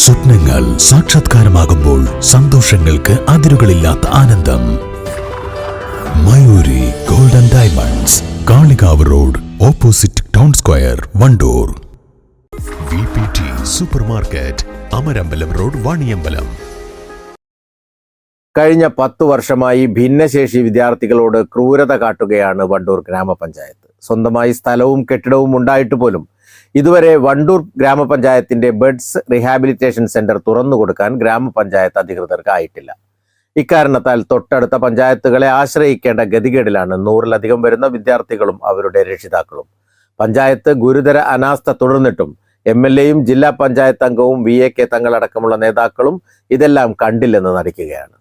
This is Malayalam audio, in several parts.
സ്വപ്നങ്ങൾ സാക്ഷാത്കാരമാകുമ്പോൾ സന്തോഷങ്ങൾക്ക് അതിരുകളില്ലാത്ത ആനന്ദം. Mayuri golden diamonds Kalikavu road opposite town square Wandoor. V P T super market Amarambalam road Vaniyambalam. കഴിഞ്ഞ പത്തു വർഷമായി ഭിന്നശേഷി വിദ്യാർത്ഥികളോട് ക്രൂരത കാട്ടുകയാണ് വണ്ടൂർ ഗ്രാമപഞ്ചായത്ത്. സ്വന്തമായി സ്ഥലവും കെട്ടിടവും ഉണ്ടായിട്ട് പോലും ഇതുവരെ വണ്ടൂർ ഗ്രാമപഞ്ചായത്തിന്റെ ബെഡ്സ് റീഹാബിലിറ്റേഷൻ സെന്റർ തുറന്നു കൊടുക്കാൻ ഗ്രാമപഞ്ചായത്ത് അധികൃതർക്ക് ആയിട്ടില്ല. ഇക്കാരണത്താൽ തൊട്ടടുത്ത പഞ്ചായത്തുകളെ ആശ്രയിക്കേണ്ട ഗതികേടിലാണ് നൂറിലധികം വരുന്ന വിദ്യാർത്ഥികളും അവരുടെ രക്ഷിതാക്കളും. പഞ്ചായത്ത് ഗുരുതര അനാസ്ഥ തുടർന്നിട്ടും എം എൽ എയും ജില്ലാ പഞ്ചായത്ത് അംഗവും വി എ കെ തങ്ങളടക്കമുള്ള നേതാക്കളും ഇതെല്ലാം കണ്ടില്ലെന്ന് നടിക്കുകയാണ്.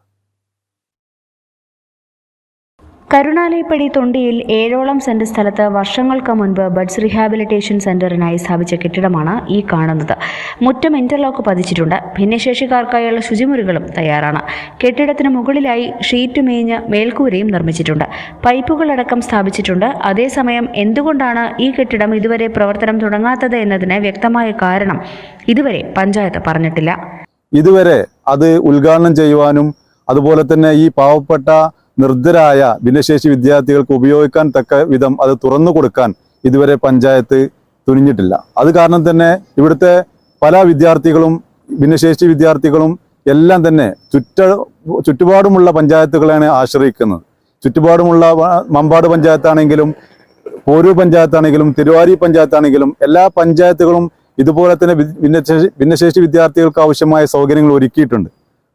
കരുണാലയപ്പടി തൊണ്ടിയിൽ ഏഴോളം സെന്റ് സ്ഥലത്ത് വർഷങ്ങൾക്ക് മുൻപ് ബഡ്സ് റീഹാബിലിറ്റേഷൻ സെന്ററിനായി സ്ഥാപിച്ച കെട്ടിടമാണ് ഈ കാണുന്നത്. മുറ്റം ഇന്റർലോക്ക് പതിച്ചിട്ടുണ്ട്. ഭിന്നശേഷിക്കാർക്കായുള്ള ശുചിമുറികളും തയ്യാറാണ്. കെട്ടിടത്തിന് മുകളിലായി ഷീറ്റ് മേഞ്ഞ് മേൽക്കൂരയും നിർമ്മിച്ചിട്ടുണ്ട്. പൈപ്പുകളടക്കം സ്ഥാപിച്ചിട്ടുണ്ട്. അതേസമയം എന്തുകൊണ്ടാണ് ഈ കെട്ടിടം ഇതുവരെ പ്രവർത്തനം തുടങ്ങാത്തത് എന്നതിന് വ്യക്തമായ കാരണം ഇതുവരെ പഞ്ചായത്ത് പറഞ്ഞിട്ടില്ല. ഇതുവരെ അത് ഉദ്ഘാടനം ചെയ്യുവാനും അതുപോലെ തന്നെ ഈ പാവപ്പെട്ട നിർദ്ധരായ ഭിന്നശേഷി വിദ്യാർത്ഥികൾക്ക് ഉപയോഗിക്കാൻ തക്ക വിധം അത് തുറന്നു കൊടുക്കാൻ ഇതുവരെ പഞ്ചായത്ത് തുനിഞ്ഞിട്ടില്ല. അത് കാരണം തന്നെ ഇവിടുത്തെ പല വിദ്യാർത്ഥികളും ഭിന്നശേഷി വിദ്യാർത്ഥികളും എല്ലാം തന്നെ ചുറ്റ ചുറ്റുപാടുമുള്ള പഞ്ചായത്തുകളെയാണ് ആശ്രയിക്കുന്നത്. ചുറ്റുപാടുമുള്ള മമ്പാട് പഞ്ചായത്താണെങ്കിലും പോരൂർ പഞ്ചായത്താണെങ്കിലും തിരുവാരി പഞ്ചായത്താണെങ്കിലും എല്ലാ പഞ്ചായത്തുകളും ഇതുപോലെ തന്നെ ഭിന്നശേഷി ഭിന്നശേഷി വിദ്യാർത്ഥികൾക്ക് ആവശ്യമായ സൗകര്യങ്ങൾ ഒരുക്കിയിട്ടുണ്ട്.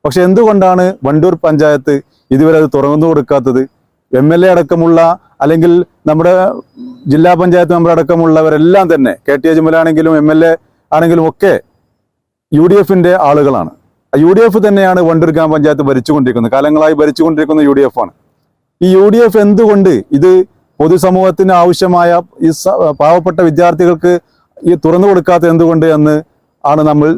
പക്ഷെ എന്തുകൊണ്ടാണ് വണ്ടൂർ പഞ്ചായത്ത് ഇതുവരെ അത് തുറന്നു കൊടുക്കാത്തത് എം എൽ എ അടക്കമുള്ള അല്ലെങ്കിൽ നമ്മുടെ ജില്ലാ പഞ്ചായത്ത് മെമ്പർ അടക്കമുള്ളവരെല്ലാം തന്നെ കെ ടി അജ്മലാണെങ്കിലും എം എൽ എ ആണെങ്കിലും ഒക്കെ യു ഡി എഫിന്റെ ആളുകളാണ്. യു ഡി എഫ് തന്നെയാണ് വണ്ടൂർ ഗ്രാമ ഗ്രാമപഞ്ചായത്ത് ഭരിച്ചുകൊണ്ടിരിക്കുന്നത്. കാലങ്ങളായി ഭരിച്ചുകൊണ്ടിരിക്കുന്ന യു ഡി എഫ് ആണ്. ഈ യു ഡി എഫ് എന്തുകൊണ്ട് ഇത് പൊതുസമൂഹത്തിന് ആവശ്യമായ ഈ പാവപ്പെട്ട വിദ്യാർത്ഥികൾക്ക് ഈ തുറന്നു കൊടുക്കാത്ത എന്തുകൊണ്ട് എന്ന് ആണ് നമ്മൾ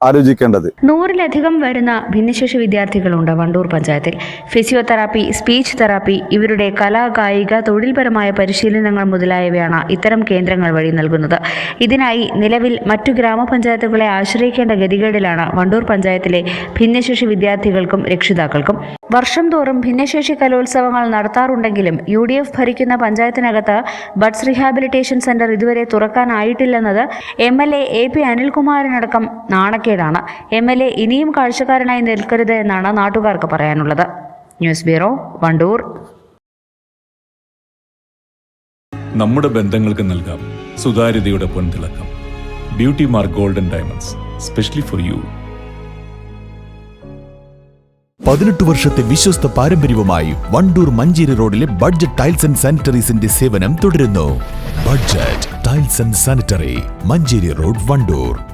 ആലോചിക്കേണ്ടത്. നൂറിലധികം വരുന്ന ഭിന്നശേഷി വിദ്യാർത്ഥികളുണ്ട് വണ്ടൂർ പഞ്ചായത്തിൽ. ഫിസിയോതെറാപ്പി സ്പീച്ച് തെറാപ്പി ഇവരുടെ കലാ കായിക തൊഴിൽപരമായ പരിശീലനങ്ങൾ മുതലായവയാണ് ഇത്തരം കേന്ദ്രങ്ങൾ വഴി നൽകുന്നത്. ഇതിനായി നിലവിൽ മറ്റു ഗ്രാമപഞ്ചായത്തുകളെ ആശ്രയിക്കേണ്ട ഗതികേടിലാണ് വണ്ടൂർ പഞ്ചായത്തിലെ ഭിന്നശേഷി വിദ്യാർത്ഥികൾക്കും രക്ഷിതാക്കൾക്കും വർഷം തോറും ഭിന്നശേഷി കലോത്സവങ്ങൾ നടത്താറുണ്ടെങ്കിലും യു ഡി എഫ് ഭരിക്കുന്ന പഞ്ചായത്തിനകത്ത് ബഡ്സ് റീഹാബിലിറ്റേഷൻ സെന്റർ ഇതുവരെ തുറക്കാനായിട്ടില്ലെന്നത് M L A A P അനിൽകുമാറിനടക്കം നാണക്കേടാണ്. എം എൽ എ ഇനിയും കാഴ്ചക്കാരനായി നിൽക്കരുത് എന്നാണ് നാട്ടുകാർക്ക് പറയാനുള്ളത്. News bureau Wandoor. നമ്മുടെ ബന്ധങ്ങൾക്ക് നൽകാം സുതാര്യതയുടെ പൊൻതിളക്കം. Beauty mark golden diamonds specially for you. പതിനെട്ട് വർഷത്തെ വിശ്വസ്ത പാരമ്പര്യവുമായി വണ്ടൂർ മഞ്ചേരി റോഡിലെ ബഡ്ജറ്റ് ടൈൽസ് ആൻഡ് സാനിറ്ററീസിന്റെ സേവനം തുടരുന്നു. Budget tiles and sanitary Manjeri road Wandoor.